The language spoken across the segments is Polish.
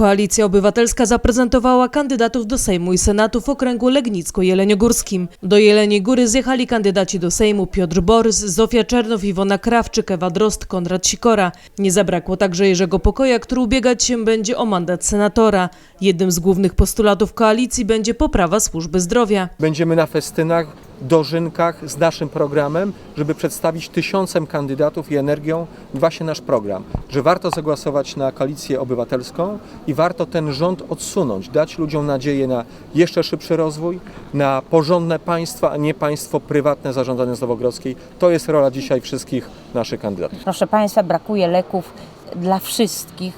Koalicja Obywatelska zaprezentowała kandydatów do Sejmu i Senatu w okręgu legnicko-jeleniogórskim. Do Jeleniej Góry zjechali kandydaci do Sejmu Piotr Borys, Zofia Czernow, Iwona Krawczyk, Ewa Drozd, Konrad Sikora. Nie zabrakło także Jerzego Pokoja, który ubiegać się będzie o mandat senatora. Jednym z głównych postulatów koalicji będzie poprawa służby zdrowia. Będziemy na festynach, dożynkach z naszym programem, żeby przedstawić tysiącem kandydatów i energią właśnie nasz program, że warto zagłosować na koalicję obywatelską i warto ten rząd odsunąć, dać ludziom nadzieję na jeszcze szybszy rozwój, na porządne państwo, a nie państwo prywatne zarządzane z Nowogrodzkiej. To jest rola dzisiaj wszystkich naszych kandydatów. Proszę Państwa, brakuje leków dla wszystkich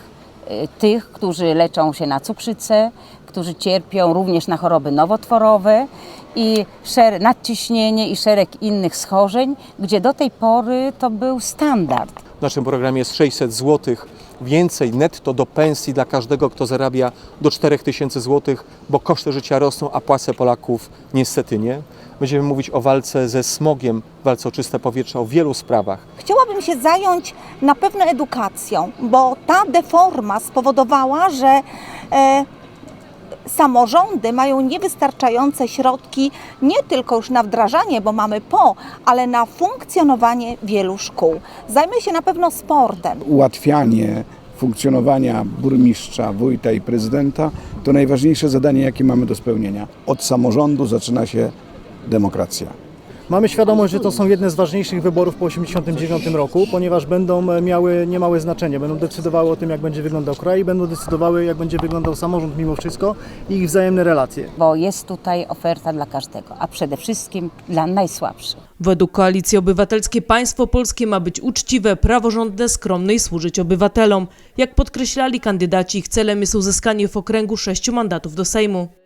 y, tych, którzy leczą się na cukrzycę, którzy cierpią również na choroby nowotworowe i szer- nadciśnienie i szereg innych schorzeń, gdzie do tej pory to był standard. W naszym programie jest 600 zł więcej netto do pensji dla każdego, kto zarabia do 4000 zł, bo koszty życia rosną, a płace Polaków niestety nie. Będziemy mówić o walce ze smogiem, walce o czyste powietrze, o wielu sprawach. Chciałabym się zająć na pewno edukacją, bo ta deforma spowodowała, że e, samorządy mają niewystarczające środki nie tylko już na wdrażanie, bo mamy po, ale na funkcjonowanie wielu szkół. Zajmę się na pewno sportem. ułatwianie funkcjonowania burmistrza, wójta i prezydenta to najważniejsze zadanie, jakie mamy do spełnienia. Od samorządu zaczyna się demokracja. Mamy świadomość, że to są jedne z ważniejszych wyborów po 1989 roku, ponieważ będą e, miały niemałe znaczenie. Będą decydowały o tym, jak będzie wyglądał kraj i będą decydowały, jak będzie wyglądał samorząd mimo wszystko i ich wzajemne relacje. Bo jest tutaj oferta dla każdego, a przede wszystkim dla najsłabszych. Według Koalicji Obywatelskiej państwo polskie ma być uczciwe, praworządne, skromne i służyć obywatelom. Jak podkreślali kandydaci, ich celem jest uzyskanie w okręgu sześciu mandatów do Sejmu.